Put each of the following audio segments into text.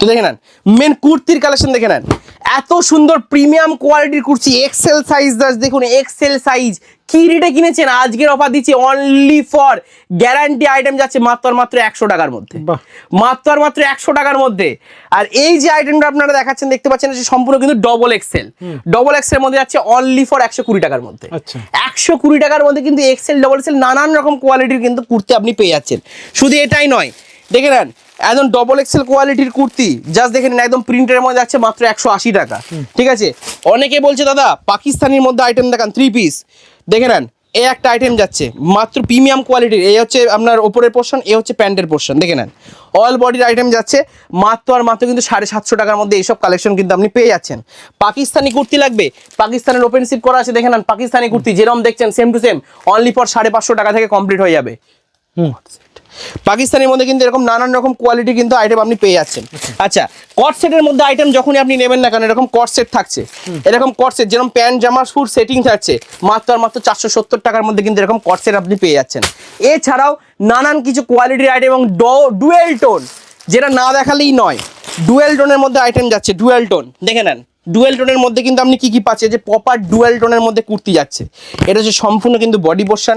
তো দেখে নেন মেন কুর্তির কালেকশন দেখে নেন। এত সুন্দর প্রিমিয়াম কোয়ালিটির কুর্তি এক্সেল সাইজ দাস দেখুন এক্সেল সাইজ কি রেটে কিনেছেন? আজকের অফার দিচ্ছি অনলি ফর গ্যারান্টি আইটেম যাচ্ছে মাত্র আর মাত্র একশো টাকার মধ্যে। মাত্র মাত্র একশো টাকার মধ্যে। আর এই যে আইটেমটা আপনারা দেখাচ্ছেন দেখতে পাচ্ছেন যে সম্পূর্ণ কিন্তু ডবল এক্সেল ডবল এক্সেল মধ্যে যাচ্ছে অনলি ফর একশো কুড়ি টাকার মধ্যে। আচ্ছা। একশো কুড়ি টাকার মধ্যে কিন্তু এক্সেল ডবল এক্সেল নানান রকম কোয়ালিটির কিন্তু কুর্তি আপনি পেয়ে যাচ্ছেন। শুধু এটাই নয় দেখে নেন একদম ডবল এক্সেল কোয়ালিটির কুর্তি জাস্ট দেখে নিন একদম প্রিন্টের মধ্যে যাচ্ছে মাত্র একশো আশি টাকা ঠিক আছে? অনেকে বলছে দাদা পাকিস্তানির মধ্যে আইটেম দেখান থ্রি পিস দেখে নেন এ একটা আইটেম যাচ্ছে মাত্র প্রিমিয়াম কোয়ালিটির এই হচ্ছে আপনার ওপরের পোর্শন এ হচ্ছে প্যান্টের পোর্শন দেখে নেন। অল বডির আইটেম যাচ্ছে মাত্র আর মাত্র কিন্তু সাড়ে সাতশো টাকার মধ্যে এইসব কালেকশন কিন্তু আপনি পেয়ে যাচ্ছেন। পাকিস্তানি কুর্তি লাগবে পাকিস্তানের ওপেন সিপ করা আছে দেখে নেন পাকিস্তানি কুর্তি যেরকম দেখছেন same to same only for সাড়ে পাঁচশো টাকা থেকে কমপ্লিট হয়ে যাবে। হুম। পাকিস্তানের মধ্যে কিন্তু এরকম নানান রকম কোয়ালিটি কিন্তু আইটেম আপনি পেয়ে যাচ্ছেন। আচ্ছা কট সেটের মধ্যে আইটেম যখনই আপনি নেবেন না কেন, এরকম কট সেট থাকছে। এরকম কট সেট যেরকম প্যান্ট জামার ফুড সেটিং থাকছে, মাত্র মাত্র চারশো সত্তর টাকার মধ্যে কিন্তু এরকম কট সেট আপনি পেয়ে যাচ্ছেন। এছাড়াও নানান কিছু কোয়ালিটির আইটেম এবং ডুয়েল টোন যেটা না দেখালেই নয় ডুয়েল টোনের মধ্যে আইটেম যাচ্ছে ডুয়েল টোন দেখে নেন। ডুয়েল টোনের মধ্যে কিন্তু আপনি কি কি পাচ্ছেন? যে প্রপার ডুয়েল টোনের মধ্যে কুর্তি যাচ্ছে। এটা হচ্ছে সম্পূর্ণ কিন্তু বডি পোর্শন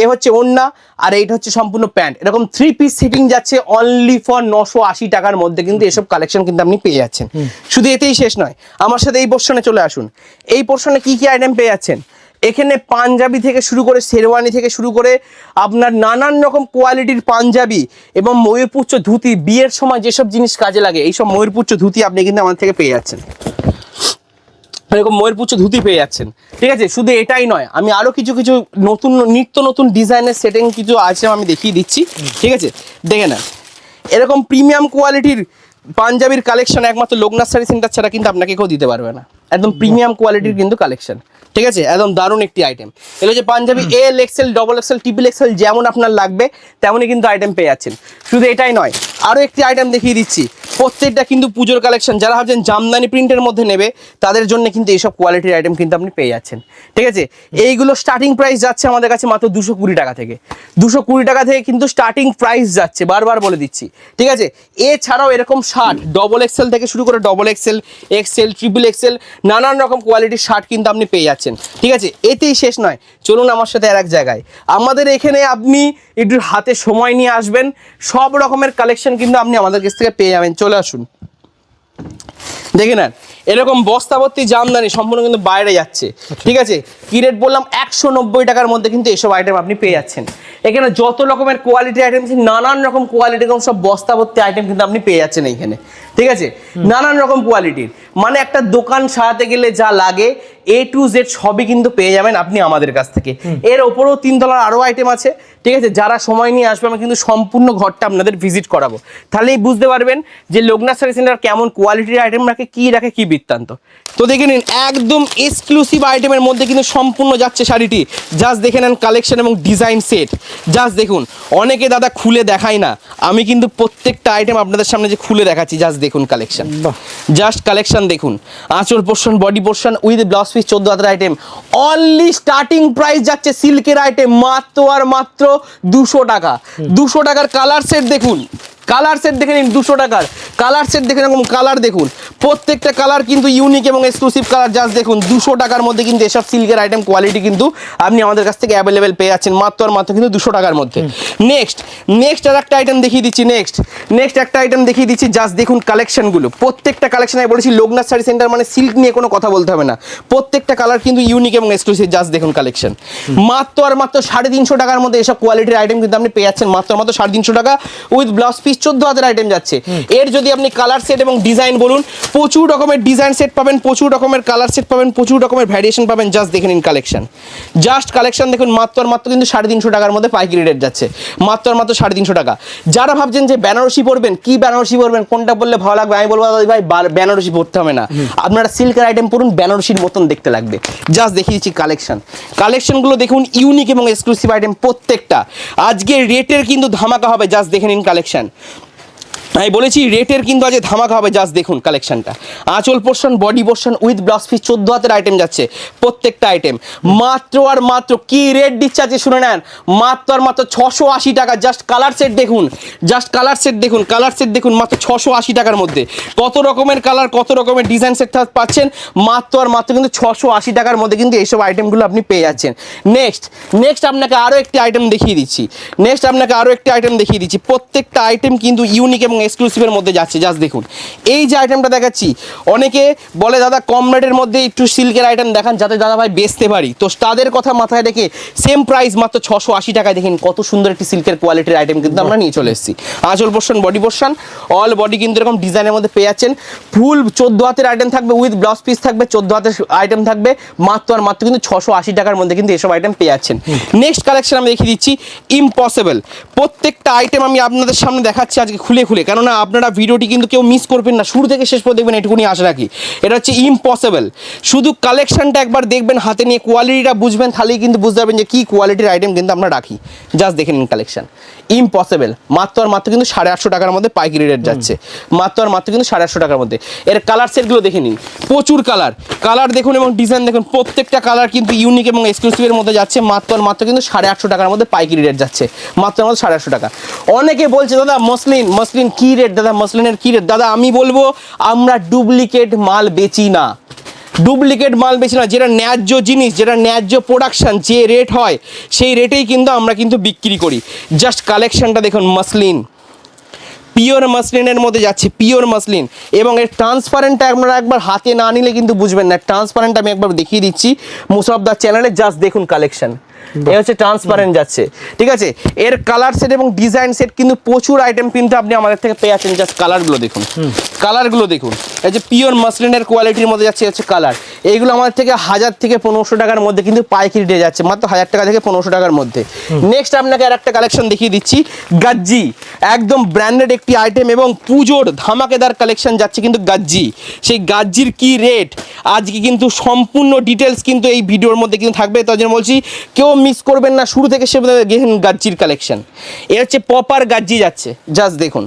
এ হচ্ছে ওন্না আর এইটা হচ্ছে সম্পূর্ণ প্যান্ট। এরকম থ্রি পিস সিটিং যাচ্ছে অনলি ফর নশো আশি টাকার মধ্যে কিন্তু এসব কালেকশন কিন্তু আপনি পেয়ে যাচ্ছেন। শুধু এতেই শেষ নয় আমার সাথে এই পোর্শনে চলে আসুন। এই পোর্শনে কি কি আইটেম পেয়ে যাচ্ছেন? এখানে পাঞ্জাবি থেকে শুরু করে শেরওয়ানি থেকে শুরু করে আপনার নানান রকম কোয়ালিটির পাঞ্জাবি এবং ময়ূরপুচ্ছ ধুতি বিয়ের সময় যেসব জিনিস কাজে লাগে এইসব ময়ূরপুচ্ছ ধুতি আপনি কিন্তু আমার থেকে পেয়ে যাচ্ছেন। এরকম ময়ূরপুচ্ছ ধুতি পেয়ে যাচ্ছেন। ঠিক আছে? শুধু এটাই নয়, আমি আরও কিছু কিছু নতুন, নিত্য নতুন ডিজাইনের সেটিং কিছু আছে, আমি দেখিয়ে দিচ্ছি। ঠিক আছে? দেখে না এরকম প্রিমিয়াম কোয়ালিটির পাঞ্জাবির কালেকশন একমাত্র লোকনাথ শাড়ি সেন্টার ছাড়া কিন্তু আপনাকে কেউ দিতে পারবে না। একদম প্রিমিয়াম কোয়ালিটির কিন্তু কালেকশন ঠিক আছে? একদম দারুণ একটি আইটেম এগুলো যে Punjabi L XL double XL triple XL যেমন আপনার লাগবে, তেমনই কিন্তু আইটেম পেয়ে যাচ্ছেন। শুধু এটাই নয় আরও একটি আইটেম দেখিয়ে দিচ্ছি। প্রত্যেকটা কিন্তু পুজোর কালেকশন যারা ভাবছেন জামদানি প্রিন্টের মধ্যে নেবে, তাদের জন্য কিন্তু এইসব কোয়ালিটির আইটেম কিন্তু আপনি পেয়ে যাচ্ছেন। ঠিক আছে? এইগুলো স্টার্টিং প্রাইস যাচ্ছে আমাদের কাছে মাত্র দুশো কুড়ি টাকা থেকে। দুশো কুড়ি টাকা থেকে কিন্তু স্টার্টিং প্রাইস যাচ্ছে, বারবার বলে দিচ্ছি। ঠিক আছে? এছাড়াও এরকম শার্ট ডবল এক্সেল থেকে শুরু করে double XL XL triple XL নানান রকম কোয়ালিটির শার্ট কিন্তু আপনি পেয়ে যাচ্ছেন। ঠিক আছে? এতেই শেষ নয়। চলুন আমার সাথে আর এক জায়গায়। আমাদের এখানে আপনি একটু হাতে সময় নিয়ে আসবেন। সব রকমের কালেকশন কিন্তু আপনি আমাদের কাছ থেকে পেয়ে যাবেন। চলে আসুন। দেখে নেন, এরকম বস্তাভর্তি জামদানি সম্পূর্ণ কিন্তু বাইরে যাচ্ছে। ঠিক আছে? কি রেট বললাম? একশো নব্বই টাকার মধ্যে কিন্তু এসব আইটেম আপনি পেয়ে যাচ্ছেন। এখানে যত রকমের কোয়ালিটি আইটেম নানান রকম কোয়ালিটি এবং সব বস্তাভর্তি আইটেম কিন্তু আপনি পেয়ে যাচ্ছেন এইখানে। ঠিক আছে? নানান রকম কোয়ালিটির মানে একটা দোকান সারাতে গেলে যা লাগে এ টু জেড সবই কিন্তু পেয়ে যাবেন আপনি আমাদের কাছ থেকে। এর ওপরেও তিন তলার আরও আইটেম আছে ঠিক আছে? যারা সময় নিয়ে আসবে আমি কিন্তু সম্পূর্ণ ঘরটা আপনাদের ভিজিট করাবো। তাহলেই বুঝতে পারবেন যে লোকনাথ শাড়ি সেন্টার কেমন কোয়ালিটির আইটেম রাখে কী রাখে কী বৃত্তান্ত। তো দেখে নিন একদম এক্সক্লুসিভ আইটেমের মধ্যে কিন্তু সম্পূর্ণ যাচ্ছে শাড়িটি। জাস্ট দেখে নেন কালেকশন এবং ডিজাইন সেট জাস্ট দেখুন অনেকে দাদা খুলে দেখায় না। আমি কিন্তু প্রত্যেকটা আইটেম আপনাদের সামনে যে খুলে দেখাচ্ছি জাস্ট দেখুন কালেকশন। জাস্ট কালেকশন দেখুন। আঁচল portion body portion with blouse piece চোদ্দ হাজার আইটেম অনলি স্টার্টিং প্রাইস যাচ্ছে সিল্কের আইটেম মাত্র আর মাত্র দুশো টাকা। দুশো টাকার কালার সেট দেখুন। কালার সেট দেখে নিন দুশো টাকার। কালার সেট দেখে এরকম কালার দেখুন। প্রত্যেকটা কালার কিন্তু ইউনিক এবং এক্সক্লুসিভ কালার জাস্ট দেখুন দুশো টাকার মধ্যে কিন্তু এসব সিল্কের আইটেম কোয়ালিটি কিন্তু আপনি আমাদের কাছ থেকে অ্যাভেলেবেল পেয়ে যাচ্ছেন মাত্র আর মাত্র কিন্তু দুশো টাকার মধ্যে। নেক্সট নেক্সট আর একটা আইটেম দেখিয়ে দিচ্ছি নেক্সট নেক্সট একটা আইটেম দেখিয়ে দিচ্ছি জাস্ট দেখুন কালেকশনগুলো প্রত্যেকটা কালেকশন আমি বলেছি লোকনাথ শাড়ি সেন্টার মানে সিল্ক নিয়ে কোনো কথা বলতে হবে না। প্রত্যেকটা কালার কিন্তু ইউনিক এবং এক্সক্লুসিভ জাস্ট দেখুন কালেকশন মাত্র আর মাত্র সাড়ে তিনশো টাকার মধ্যে এসব কোয়ালিটির আইটেম কিন্তু আপনি পেয়ে যাচ্ছেন মাত্র মাত্র সাড়ে তিনশো টাকা উইথ ব্লাউজ পিস চোদ্দ হাজার আইটেম যাচ্ছে। এর যদি আপনি কালার সেট এবং ডিজাইন বলুন প্রচুর রকমের ডিজাইন সেট পাবেন প্রচুর রকমের কালার সেট পাবেন প্রচুর রকমের ভ্যারিয়েশন পাবেন জাস্ট দেখে নিন কালেকশন জাস্ট কালেকশন দেখুন মাত্র আর মাত্র কিন্তু সাড়ে তিনশো টাকার মধ্যে পাইকারি রেট যাচ্ছে। মাত্র আর মাত্র সাড়ে তিনশো টাকা। যারা ভাবছেন যে বেনারসি পরবেন কি বেনারসি পরবেন কোনটা বললে ভালো লাগবে আমি বলব দাদা ভাই বেনারসি পরতে হবে না। আপনারা সিল্কের আইটেম পরুন বেনারসির মতন দেখতে লাগবে। জাস্ট দেখিয়ে দিচ্ছি কালেকশন কালেকশনগুলো দেখুন ইউনিক এবং এক্সক্লুসিভ আইটেম প্রত্যেকটা। আজকে রেটের কিন্তু ধামাকা হবে জাস্ট দেখে নিন কালেকশন আমি বলেছি, রেটের কিন্তু আজ ধামাকা হবে জাস্ট দেখুন কালেকশনটা আঁচল portion body portion with blouse piece চোদ্দ হাতের আইটেম যাচ্ছে, প্রত্যেকটা আইটেম মাত্র আর মাত্র, কি রেট দিচ্ছে আছে শুনে নেন? মাত্র আর মাত্র ছশো আশি টাকা জাস্ট কালার সেট দেখুন জাস্ট কালার সেট দেখুন কালার সেট দেখুন, মাত্র ছশো আশি টাকার মধ্যে। কত রকমের কালার কত রকমের ডিজাইন সেট পাচ্ছেন, মাত্র আর মাত্র কিন্তু ছশো আশি টাকার মধ্যে কিন্তু এইসব আইটেমগুলো আপনি পেয়ে যাচ্ছেন। নেক্সট নেক্সট আপনাকে আরও একটি আইটেম দেখিয়ে দিচ্ছি। নেক্সট আপনাকে আরও একটি আইটেম দেখিয়ে দিচ্ছি। প্রত্যেকটা আইটেম কিন্তু ইউনিক এবং এক্সক্লুসিভের মধ্যে যাচ্ছে জাস্ট দেখুন। এই যে আইটেমটা দেখাচ্ছি, অনেকে বলে, দাদা, কম রেটের মধ্যে একটু সিল্কের আইটেম দেখান, যাতে দাদা ভাই বেচতে পারি। তো তাদের কথা মাথায় রেখে সেম প্রাইস মাত্র ছশো আশি টাকায় দেখেন, কত সুন্দর একটি সিল্কের কোয়ালিটির আইটেম কিন্তু আমরা নিয়ে চলে এসেছি। আঁচল portion body portion all body কিন্তু এরকম ডিজাইনের মধ্যে পেয়ে যাচ্ছেন। ফুল চোদ্দ হাতের আইটেম থাকবে উইথ ব্লাউজ পিস থাকবে, চোদ্দ হাতের আইটেম থাকবে, মাত্র আর মাত্র কিন্তু ছশো আশি টাকার মধ্যে কিন্তু এসব আইটেম পেয়ে যাচ্ছেন। নেক্সট কালেকশন আমি দেখিয়ে দিচ্ছি ইম্পসিবল প্রত্যেকটা আইটেম আমি আপনাদের সামনে দেখাচ্ছি, আজকে খুলে খুলে। কেননা আপনারা ভিডিওটি কিন্তু কেউ মিস করবেন না। শুরু থেকে শেষ পর্যন্ত দেখবেন এটুকুনি আশা রাখি। এটা হচ্ছে ইম্পসিবল শুধু কালেকশনটা একবার দেখবেন, হাতে নিয়ে কোয়ালিটিটা বুঝবেন, তাহলেই কিন্তু বুঝতে পারবেন যে কী কোয়ালিটির আইটেম কিন্তু আমরা রাখি। জাস্ট দেখে নিন কালেকশন ইম্পসিবল মাত্র আর মাত্র কিন্তু সাড়ে আটশো টাকার মধ্যে পাইকারি রেট যাচ্ছে। মাত্র আর মাত্র কিন্তু সাড়ে আটশো টাকার মধ্যে। এর কালার সেটগুলো দেখে নিন। প্রচুর কালার কালার দেখুন এবং ডিজাইন দেখুন। প্রত্যেকটা কালার কিন্তু ইউনিক এবং এক্সক্লুসিভের মধ্যে যাচ্ছে। মাত্র আর মাত্র কিন্তু সাড়ে আটশো টাকার মধ্যে পাইকারি রেট যাচ্ছে। মাত্র মাত্র সাড়ে আটশো টাকা। অনেকে বলছে, দাদা, মসলিন মসলিন কী রেট দাদা মসলিনের কী রেট দাদা, আমি বলব, আমরা ডুপ্লিকেট মাল বেচি না। ডুপ্লিকেট মাল বেশি না, যেটা ন্যায্য জিনিস, যেটা ন্যায্য প্রোডাকশান যে রেট হয়, সেই রেটেই কিন্তু আমরা কিন্তু বিক্রি করি। জাস্ট কালেকশানটা দেখুন, মাসলিন। পিওর মাসলিনের মধ্যে যাচ্ছে পিওর মাসলিন। এবং এর ট্রান্সপারেন্টটা আপনারা একবার হাতে না নিলে কিন্তু বুঝবেন না। ট্রান্সপারেন্ট আমি একবার দেখিয়ে দিচ্ছি। মুসরফদার চ্যানেলে জাস্ট দেখুন কালেকশন এ হচ্ছে ট্রান্সপারেন্ট যাচ্ছে। ঠিক আছে? এর কালার সেট এবং ডিজাইন সেট কিন্তু প্রচুর আইটেম কিন্তু আপনি আমাদের থেকে পেয়ে যাচ্ছেন। জাস্ট কালারগুলো দেখুন। কালারগুলো দেখুন। এই যে পিওর মাসলিনের কোয়ালিটির মধ্যে যাচ্ছে হচ্ছে কালার এইগুলো আমাদের থেকে হাজার থেকে পনেরোশো টাকার মধ্যে কিন্তু পাইকারি দিয়ে যাচ্ছে। মাত্র হাজার টাকা থেকে পনেরোশো টাকার মধ্যে। নেক্সট আপনাকে আর একটা কালেকশন দেখিয়ে দিচ্ছি। গাজ্জি একদম ব্র্যান্ডেড একটি আইটেম এবং পুজোর ধামাকেদার কালেকশন যাচ্ছে কিন্তু গাজ্জি সেই গাজ্জির কি রেট আজকে কিন্তু সম্পূর্ণ ডিটেলস কিন্তু এই ভিডিওর মধ্যে কিন্তু থাকবে। তার জন্য বলছি কেউ মিস করবেন না। শুরু থেকে সে দেখুন গাজ্জির কালেকশন এ হচ্ছে পপার গাজ্জি যাচ্ছে। জাস্ট দেখুন।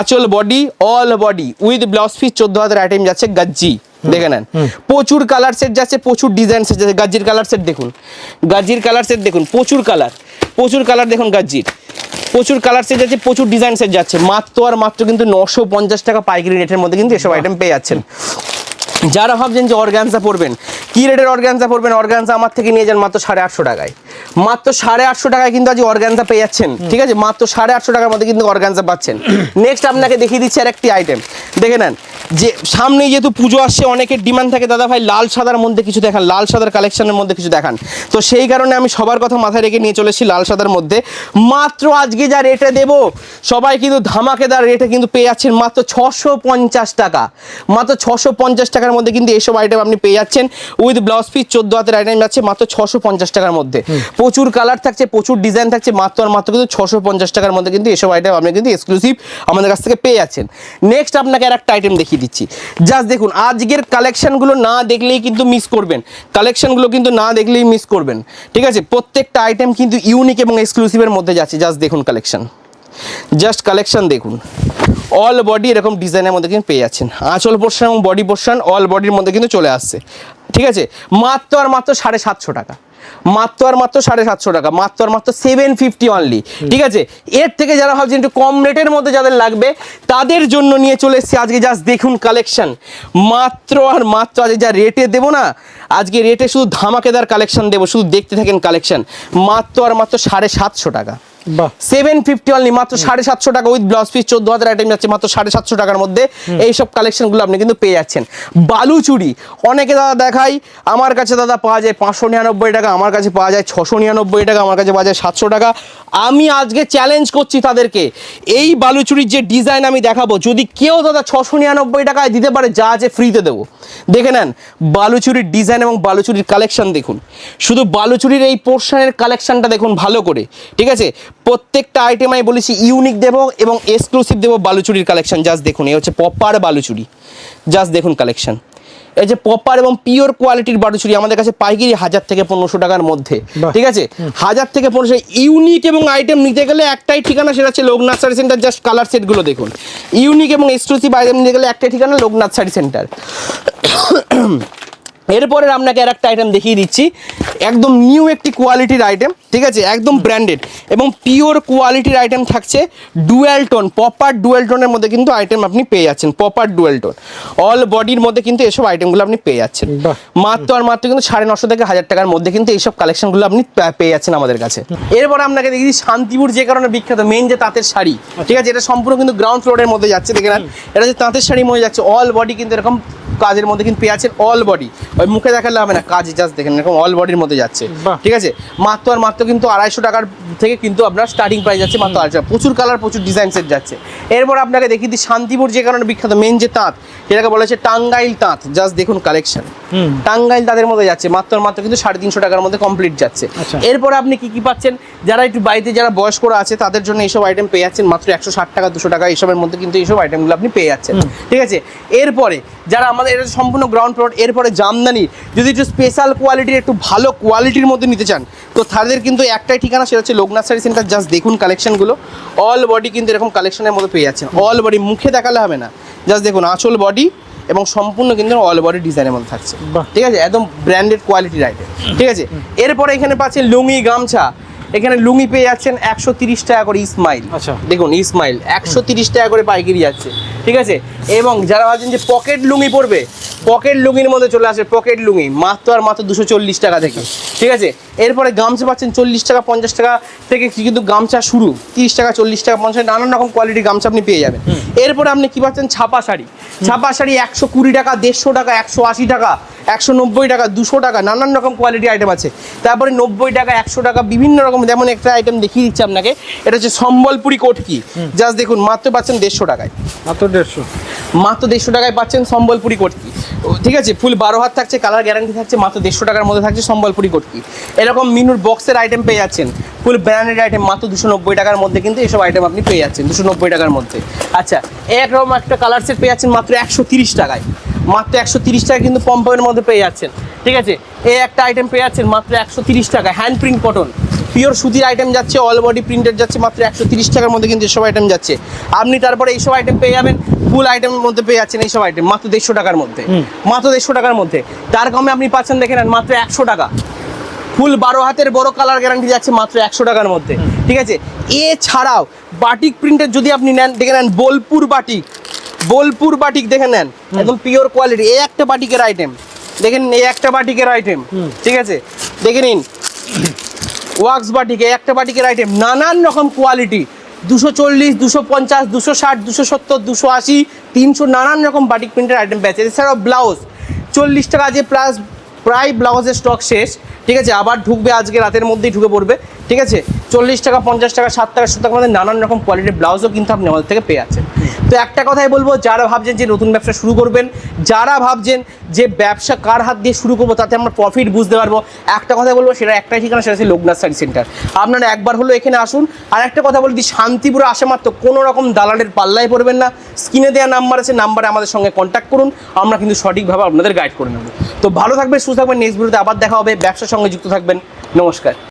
আঁচল body all body with blouse piece চোদ্দ হাজার আইটেম যাচ্ছে গাজ্জি। দেখে নেন। প্রচুর কালার সেট যাচ্ছে প্রচুর ডিজাইন সেট যাচ্ছে। গাজ্জির কালার সেট দেখুন। গাজ্জির কালার সেট দেখুন। প্রচুর কালার প্রচুর কালার দেখুন গাজ্জির। প্রচুর কালার সেট যাচ্ছে প্রচুর ডিজাইন সেট যাচ্ছে। মাত্র আর মাত্র কিন্তু নশো পঞ্চাশ টাকা পাইকারি রেটের মধ্যে কিন্তু এসব আইটেম পেয়ে যাচ্ছেন। যারা ভাবছেন যে অর্গানজা পড়বেন কী রেটের অর্গানজা পড়বেন অর্গানজা আমার থেকে নিয়ে যান মাত্র সাড়ে আটশো টাকায়। মাত্র সাড়ে আটশো টাকায় কিন্তু আজ অর্গানজা পেয়ে যাচ্ছেন। ঠিক আছে? মাত্র সাড়ে আটশো টাকার মধ্যে কিন্তু অর্গানজা পাচ্ছেন। নেক্সট আপনাকে দেখিয়ে দিচ্ছি আর একটি আইটেম দেখে নেন। যে সামনে যেহেতু পুজো আসছে অনেকের ডিমান্ড থাকে। দাদা ভাই লাল সাদার মধ্যে কিছু দেখান। লাল সাদার কালেকশনের মধ্যে কিছু দেখান। তো সেই কারণে আমি সবার কথা মাথায় রেখে নিয়ে চলেছি লাল সাদার মধ্যে। মাত্র আজকে যা রেটে দেবো সবাই কিন্তু ধামাকেদার রেটে কিন্তু পেয়ে যাচ্ছেন মাত্র ছশো পঞ্চাশ টাকা। মাত্র ছশো পঞ্চাশ টাকার মধ্যে কিন্তু এসব আইটেম আপনি পেয়ে যাচ্ছেন। উইথ ব্লাউজ পিস চোদ্দ হাতের আইটেম যাচ্ছে মাত্র ছশো পঞ্চাশ টাকার মধ্যে। প্রচুর কালার থাকছে, প্রচুর ডিজাইন থাকছে, মাত্র আর মাত্র কিন্তু ছশো পঞ্চাশ টাকার মধ্যে কিন্তু এসব আইটেম আপনি কিন্তু এক্সক্লুসিভ আমাদের কাছ থেকে পেয়ে যাচ্ছেন। নেক্সট আপনাকে আর একটা আইটেম দেখিয়ে দিচ্ছি। জাস্ট দেখুন, আজকের কালেকশনগুলো না দেখলেই কিন্তু মিস করবেন। কালেকশনগুলো কিন্তু না দেখলেই মিস করবেন। ঠিক আছে? প্রত্যেকটা আইটেম কিন্তু ইউনিক এবং এক্সক্লুসিভের মধ্যে যাচ্ছে। জাস্ট দেখুন কালেকশন জাস্ট কালেকশন দেখুন। অল বডি এরকম ডিজাইনের মধ্যে কিন্তু পেয়ে যাচ্ছেন। আঁচল পোর্শন এবং বডি পোর্শন অল বডির মধ্যে কিন্তু চলে আসছে। ঠিক আছে? মাত্র আর মাত্র সাড়ে সাতশো টাকা। মাত্র আর মাত্র সাড়ে সাতশো টাকা, মাত্র আর মাত্র সেভেন ফিফটি অনলি ঠিক আছে? এর থেকে যারা ভাবছেন একটু কম রেটের মধ্যে যাদের লাগবে, তাদের জন্য নিয়ে চলে এসেছি আজকে জাস্ট দেখুন কালেকশন মাত্র আর মাত্র আজকে যা রেটে দেবো না, আজকে রেটে শুধু ধামাকেদার কালেকশন দেবো, শুধু দেখতে থাকেন কালেকশন মাত্র আর মাত্র সাড়ে সাতশো টাকা। সেভেন ফিফটি অনলি মাত্র সাড়ে সাতশো টাকা উইথ ব্লাউজ পিস চোদ্দ হাজার আইটেম যাচ্ছে মাত্র সাড়ে সাতশো টাকার মধ্যে। এইসব কালেকশনগুলো আপনি কিন্তু পেয়ে যাচ্ছেন। বালুচুরি অনেকে দাদা দেখাই আমার কাছে দাদা পাওয়া যায় পাঁচশো নিরানব্বই টাকা আমার কাছে পাওয়া যায় ছশো নিরানব্বই টাকা আমার কাছে পাওয়া যায় সাতশো টাকা। আমি আজকে চ্যালেঞ্জ করছি তাদেরকে এই বালুচুরির যে ডিজাইন আমি দেখাবো যদি কেউ দাদা ছশো নিরানব্বই টাকায় দিতে পারে যা আছে ফ্রিতে দেবো। দেখে নেন বালুচুরির ডিজাইন এবং বালুচুরির কালেকশন দেখুন। শুধু বালুচুরির এই পোর্শনের কালেকশনটা দেখুন ভালো করে ঠিক আছে? প্রত্যেকটা আইটেম আমি বলেছি ইউনিক দেবো এবং এক্সক্লুসিভ দেবো বালুচুরির কালেকশন জাস্ট দেখুন এই হচ্ছে পপার বালুচুরি। জাস্ট দেখুন কালেকশন এই যে পপার এবং পিওর কোয়ালিটির বাটুচুরি আমাদের কাছে পাইকারি হাজার থেকে পনেরোশো টাকার মধ্যে। ঠিক আছে? হাজার থেকে পনেরোশো ইউনিক এবং আইটেম নিতে গেলে একটাই ঠিকানা সেটা হচ্ছে Loknath sari centre just colour সেটগুলো দেখুন। ইউনিক এবং এক্সক্লুসিভ আইটেম নিতে গেলে একটাই ঠিকানা লোকনাথ শাড়ি সেন্টার এরপরে আপনাকে আর একটা আইটেম দেখিয়ে দিচ্ছি। একদম নিউ একটি কোয়ালিটির আইটেম ঠিক আছে? একদম ব্র্যান্ডেড এবং পিওর কোয়ালিটির আইটেম থাকছে ডুয়েল টোন প্রপার ডুয়েল টোনের মধ্যে কিন্তু আইটেম আপনি পেয়ে যাচ্ছেন পপার ডুয়েল টোন অল বডির মধ্যে কিন্তু এসব আইটেমগুলো আপনি পেয়ে যাচ্ছেন। মাত্র আর মাত্র কিন্তু সাড়ে নশো থেকে হাজার টাকার মধ্যে কিন্তু এইসব কালেকশনগুলো আপনি পেয়ে যাচ্ছেন আমাদের কাছে। এরপর আপনাকে দেখি শান্তিপুর যে কারণে বিখ্যাত মেন যে তাঁতের শাড়ি ঠিক আছে? এটা সম্পূর্ণ কিন্তু গ্রাউন্ড ফ্লোরের মধ্যে যাচ্ছে দেখে এটা যে তাঁতের শাড়ি মধ্যে যাচ্ছে। অল বডি কিন্তু এরকম কাজের মধ্যে কিন্তু পেয়ে যাচ্ছেন অল বডি ওই মুখে দেখালে হবে না কাজ জাস্ট দেখেন এরকম অল বডির মধ্যে যাচ্ছে। ঠিক আছে? মাত্র আর মাত্র কিন্তু আড়াইশো টাকার থেকে কিন্তু আপনার স্টার্টিং প্রাইস যাচ্ছে মাত্র আড়াইশো প্রচুর কালার প্রচুর ডিজাইন সেট যাচ্ছে। এরপর আপনাকে দেখিয়ে দিই শান্তিপুর যে কারণে বিখ্যাত মেন যে তাঁত যেটাকে বলা হচ্ছে টাঙ্গাইল তাঁত জাস্ট দেখুন কালেকশন হুম। টাঙ্গাইল তাদের মধ্যে যাচ্ছে মাত্র আর মাত্র কিন্তু সাড়ে তিনশো টাকার মধ্যে কমপ্লিট যাচ্ছে। আচ্ছা। এরপরে আপনি কি কি পাচ্ছেন? যারা একটু বাড়িতে যারা বয়স্করা আছে তাদের জন্য এইসব আইটেম পেয়ে যাচ্ছেন মাত্র একশো ষাট টাকা দুশো টাকা এইসবের মধ্যে কিন্তু এইসব আইটেমগুলো আপনি পেয়ে যাচ্ছেন। ঠিক আছে? এরপরে যারা আমাদের এটা সম্পূর্ণ গ্রাউন্ড ফ্লোর এরপরে জামদানি। যদি একটু স্পেশাল কোয়ালিটির একটু ভালো কোয়ালিটির মধ্যে নিতে চান তো তাদের কিন্তু একটাই ঠিকানা সেটা হচ্ছে লোকনাথ শাড়ি সেন্টার জাস্ট দেখুন কালেকশনগুলো অল বডি কিন্তু এরকম কালেকশনের মধ্যে পেয়ে যাচ্ছেন। অল বডি মুখে দেখালে হবে না। জাস্ট দেখুন আঁচল বডি এবং সম্পূর্ণ কিন্তু অল বডি ডিজাইনের মধ্যে থাকছে। ঠিক আছে? একদম ব্র্যান্ডেড কোয়ালিটির আইটেম ঠিক আছে? এরপরে এখানে পাচ্ছেন লুঙ্গি গামছা। এখানে লুঙ্গি পেয়ে যাচ্ছেন একশো তিরিশ টাকা করে ইসমাইল আচ্ছা। দেখুন ইসমাইল একশো তিরিশ টাকা করে পাইকারি যাচ্ছে। ঠিক আছে? এবং যারা ভাবছেন যে পকেট লুঙ্গি পরবে পকেট লুঙ্গির মধ্যে চলে আসে পকেট লুঙ্গি মাত্র আর মাত্র দুশো চল্লিশ টাকা থেকে। ঠিক আছে? এরপরে গামছা পাচ্ছেন চল্লিশ টাকা পঞ্চাশ টাকা থেকে কিন্তু গামছা শুরু? তিরিশ টাকা চল্লিশ টাকা পঞ্চাশ টাকা, নানান রকম কোয়ালিটির গামছা আপনি পেয়ে যাবেন। এরপরে আপনি কি পাচ্ছেন? ছাপা শাড়ি। ছাপা শাড়ি একশো কুড়ি টাকা দেড়শো টাকা একশো আশি টাকা একশো নব্বই টাকা দুশো টাকা নানান রকম কোয়ালিটি আইটেম আছে। তারপরে নব্বই টাকা একশো টাকা বিভিন্ন রকম যেমন একটা আইটেম দেখিয়ে দিচ্ছি আপনাকে এটা হচ্ছে সম্বলপুরি কোটকি। জাস্ট দেখুন মাত্র পাচ্ছেন দেড়শো টাকায়। মাত্র দেড়শো। মাত্র দেড়শো টাকায় পাচ্ছেন সম্বলপুরি কোটকি। ঠিক আছে, ফুল বারো হাত থাকছে, কালার গ্যারান্টি থাকছে, মাত্র দেড়শো টাকার মধ্যে থাকছে সম্বলপুরি কোটকি। এরকম মিনুর বক্সের আইটেম পেয়ে যাচ্ছেন। ফুল ব্র্যান্ডেড আইটেম মাত্র দুশো নব্বই টাকার মধ্যে কিন্তু এসব আইটেম আপনি পেয়ে যাচ্ছেন, দুশো নব্বই টাকার মধ্যে। আচ্ছা একরকম একটা কালার সেট পেয়ে যাচ্ছেন, মাত্র একশো তিরিশ টাকায়। মাত্র একশো তিরিশ টাকা কিন্তু পম্পের মধ্যে পেয়ে যাচ্ছেন। ঠিক আছে? এই একটা আইটেম পেয়ে যাচ্ছেন মাত্র একশো তিরিশ টাকা হ্যান্ড প্রিন্ট কটন পিওর সুতির আইটেম যাচ্ছে অল বডি প্রিন্টেড যাচ্ছে মাত্র একশো তিরিশ টাকার মধ্যে কিন্তু এসব আইটেম যাচ্ছে। আপনি তারপরে এইসব আইটেম পেয়ে যাবেন ফুল আইটেমের মধ্যে পেয়ে যাচ্ছেন এইসব আইটেম মাত্র দেড়শো টাকার মধ্যে। মাত্র দেড়শো টাকার মধ্যে। তার কমে আপনি পাচ্ছেন দেখে নেন মাত্র একশো টাকা। ফুল বারো হাতের বড় কালার গ্যারান্টি যাচ্ছে মাত্র একশো টাকার মধ্যে। ঠিক আছে? এছাড়াও বাটিক প্রিন্টের যদি আপনি নেন দেখে নেন বোলপুর বাটিক বোলপুর বাটিক দেখে নেন। একদম পিওর কোয়ালিটি এই একটা বাটিকের আইটেম দেখেন এই একটা বাটিকের আইটেম ঠিক আছে? দেখে নিন। ওয়াক্স বাটিকে একটা বাটিকের আইটেম নানান রকম কোয়ালিটি দুশো চল্লিশ দুশো পঞ্চাশ দুশো ষাট দুশো সত্তর দুশো আশি তিনশো নানান রকম বাটিক প্রিন্টের আইটেম পেয়েছে এছাড়াও ব্লাউজ চল্লিশ টাকা যে প্লাস প্রায় ব্লাউজের স্টক শেষ। ঠিক আছে? আবার ঢুকবে আজকে রাতের মধ্যেই ঢুকে পড়বে। ঠিক আছে? চল্লিশ টাকা পঞ্চাশ টাকা ষাট টাকা সত্তর টাকা মধ্যে নানান রকম কোয়ালিটির ব্লাউজও কিন্তু আপনি আমাদের থেকে পেয়ে যাচ্ছেন। তো একটা কথাই বলব, যারা ভাবছেন যে নতুন ব্যবসা শুরু করবেন, যারা ভাবছেন যে ব্যবসা কার হাত দিয়ে শুরু করব তাতে আমরা প্রফিট বুঝতে পারব। একটা কথা বলব সেটা একটাই ঠিকানা সেটা হচ্ছে লোকনাথ শাড়ি সেন্টার আপনারা একবার হলো এখানে আসুন। আর একটা কথা বলি শান্তিপুরে আসা মাত্র কোনো রকম দালালের পাল্লায় পড়বেন না। স্ক্রিনে দেওয়া নাম্বার আছে নাম্বারে আমাদের সঙ্গে কন্ট্যাক্ট করুন। আমরা কিন্তু সঠিকভাবে আপনাদের গাইড করে নেব। তো ভালো থাকবেন, সুস্থ থাকবেন নেক্সট ভিডিওতে আবার দেখা হবে। ব্যবসার সঙ্গে যুক্ত থাকবেন। নমস্কার।